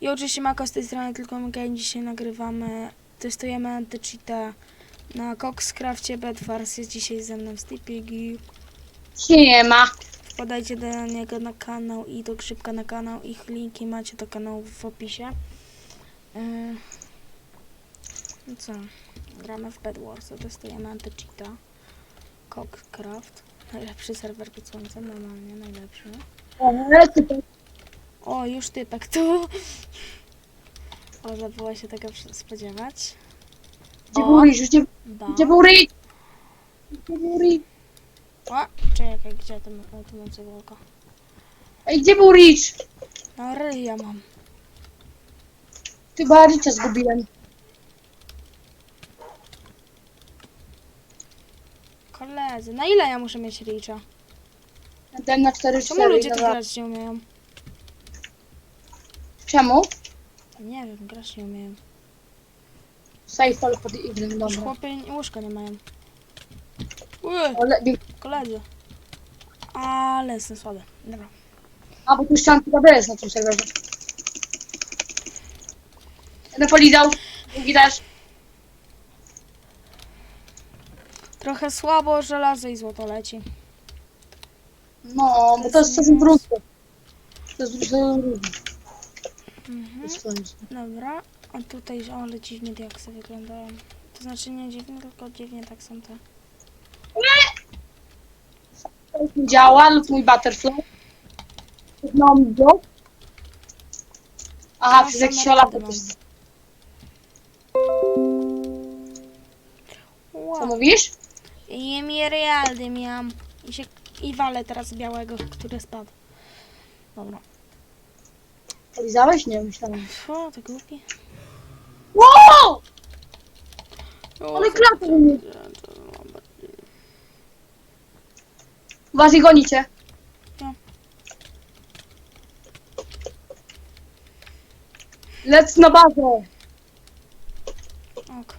I oczywiście Mako z tej strony, tylko my dzisiaj nagrywamy, testujemy antycheata na Coxcrafcie Bedwars. Jest dzisiaj ze mną Sleepy Siema. Wpadajcie do niego na kanał i do Grzybka na kanał. Ich linki macie do kanału w opisie. Yy, No co? Gramy w Bedwars, testujemy antycheata. Coxcraft. Najlepszy serwer pod słońcem, normalnie najlepszy. Ale ty O, już typek tu. Można było się tego spodziewać. Gdzie O, był Rich? Gdzie, da. gdzie był Rich? Gdzie był Rich? O, czekaj, gdzie to ma tu mam cegłoko? Ej, gdzie był Rich? No, ryja mam. Ty chyba Richa zgubiłem. Koledzy, na ile ja muszę mieć Richa? Ten na 4 Czemu 4 ludzie tu grać nie umieją? Czemu? Nie wiem, grać nie. Safe ale pod Eaglem, Już dobra. chłopy łóżka nie mają. Uy, Ale, koledzy. Ale jestem słaby. Dobra. a, bo tu chyba jest na tym serwerze. Jeden polizał, drugi też. Trochę słabo żelazo i złoto leci. No, bo to jest coś brudne. To jest brudne. Mhm. Dobra, a tutaj, o, ale dziwnie diaksy wyglądają. To znaczy nie dziwnie, tylko dziwnie tak są te. Nie działa, lub mój butterfly. No, go. Aha, przez jakiś olap. radę mam. Co Wow. mówisz? I Mirialdy miałam. I, się, I walę teraz białego, który spadł. Dobra. Polizałeś? Nie, myślałem. O, to głupi. Wow! O, Ale to- to- Was i gonicie. No. Lec na bazę. Ok.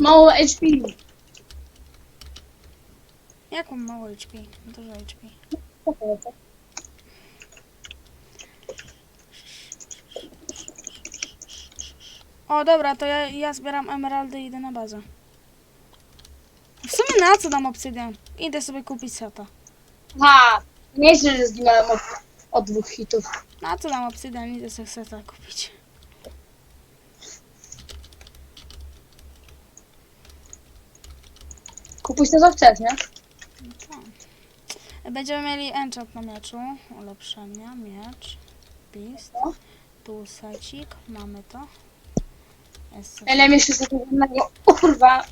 Mało HP. Jak mam mało HP? Dużo HP. O, dobra, to ja, ja zbieram emeraldy i idę na bazę. W sumie na co dam obsydian? Idę sobie kupić seta. Ha! Nie źle, że zginąłem od, od dwóch hitów. Na co dam obsydian? Idę sobie seta kupić. Kupuj to co chcesz, nie? Będziemy mieli enchant na mieczu. Ulepszenia, miecz. Beast. Tu secik. Mamy to. Jest secik. Ale jeszcze z takiego innego. Kurwa.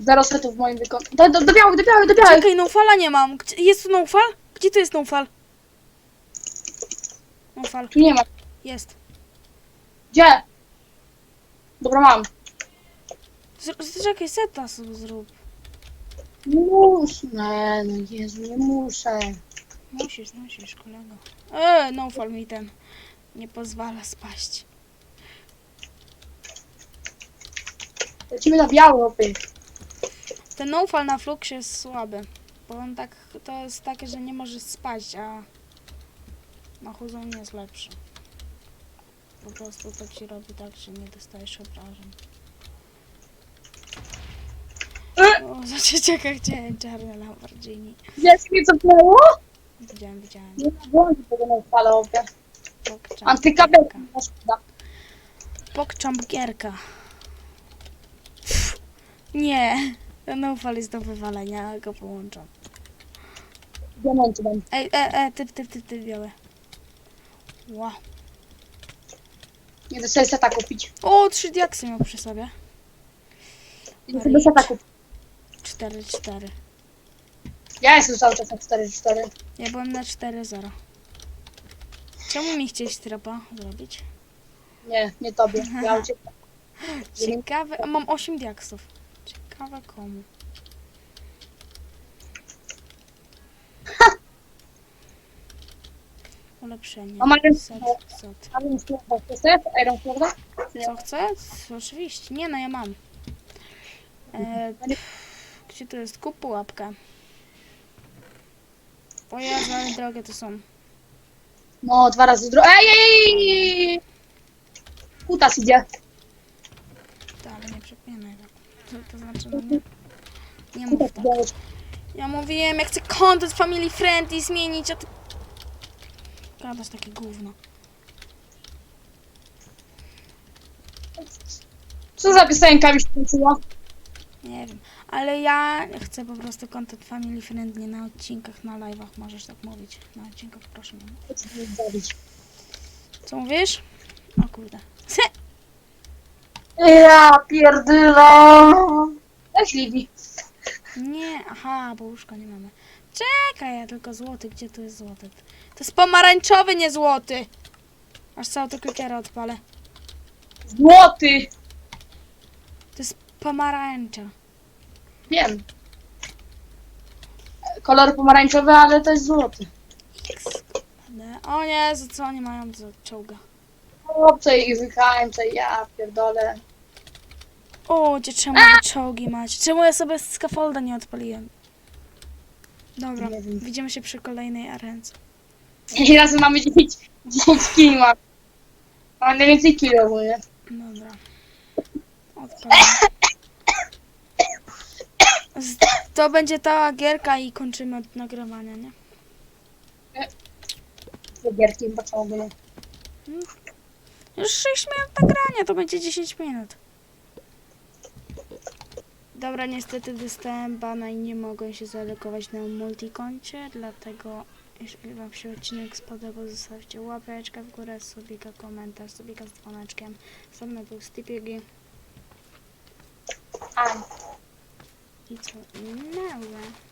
Zero setów w moim wykonaniu. Do, do, do białych, do białych, do białych. Czekaj, no nie mam. Gdzie, jest tu no Gdzie tu jest no fal? No Tu nie ma. Jest. Gdzie? Dobra, mam. Z- Czekaj, seta sobie zrób. Muszę. Nie, no Jezu, nie muszę. Musisz, musisz, kolego. Eee, no fal mi ten nie pozwala spaść. Lecimy na biały, opy. Ten no fal na fluksie jest słaby. Bo on tak, to jest takie, że nie może spaść, a na chuzon jest lepszy. Po prostu to ci robi tak, że nie dostajesz obrażeń. O, za dzieciaka chciałem czarne Lamborghini. Wiesz mi co było? Widziałem, widziałem. Nie włączę tego na falę, opie. Pokczam Antykabel. no szkoda. Pokczam gierka. Nie. Ten ufal jest do wywalenia, ale go połączam. Diamenty będą. Ej, e, e, ty, ty, ty, ty, białe. Wow. Nie da sobie seta kupić. O, trzy diaksy miał przy sobie. Nie da sobie seta kupić. Cztery, cztery. Ja jestem cały czas na 4-4. Ja byłem na 4-0. Czemu mi chcieć trapa zrobić? Nie, nie tobie. Ja uciekam. Ciekawe, a mam 8 diaksów. Ciekawe komu. Ulepszenie. A Marian- Set, set. Chcesz? Iron nie? Co chcę? Oczywiście. Nie, no ja mam. E, gdzie to jest? Kup pułapkę. O Jezu, ale drogie to są. No, dwa razy dro... Ej, ej, ej, ej! Kutas idzie. Ale nie przepięnaj tak. To, to znaczy, no nie, nie mów Kutas tak. idzie. Ja mówiłem, ja chcę content family friendly zmienić, a ty... Gadasz takie gówno. Co za piosenka mi się skończyła? Nie wiem, ale ja chcę po prostu content family friendly na odcinkach, na live'ach, możesz tak mówić. Na odcinkach, proszę. Chcę mnie zabić. Co mówisz? O kurde. Ja pierdolę. Weź. Nie, aha, bo łóżka nie mamy. Czekaj, ja tylko złoty, gdzie tu jest złoty? To jest pomarańczowy, nie złoty. Aż całą to klikiera odpalę. Złoty. Pomarańcza. Wiem. Kolor pomarańczowy, ale to jest złoty. O Jezu, co oni mają za czołga? Chłopcze i wykańcze, ja pierdolę. O, gdzie czemu wy czołgi macie? Czemu ja sobie scaffolda nie odpaliłem? Dobra, Nie wiem. widzimy się przy kolejnej arence. I razem mamy 10, 10 kili mam. Mam najwięcej kili ogólnie. Dobra. Odpalam. Z- To będzie ta gierka i kończymy od nagrywania, nie? Z gierkiem począł. Już 6 minut nagrania, to będzie 10 minut. Dobra, niestety dostałem bana i nie mogę się zalogować na multikoncie, dlatego jeśli wam się odcinek spodobał, zostawcie łapeczkę w górę, subika, komentarz, subika z dzwoneczkiem. Ze mną był Stipigi A. i co innego.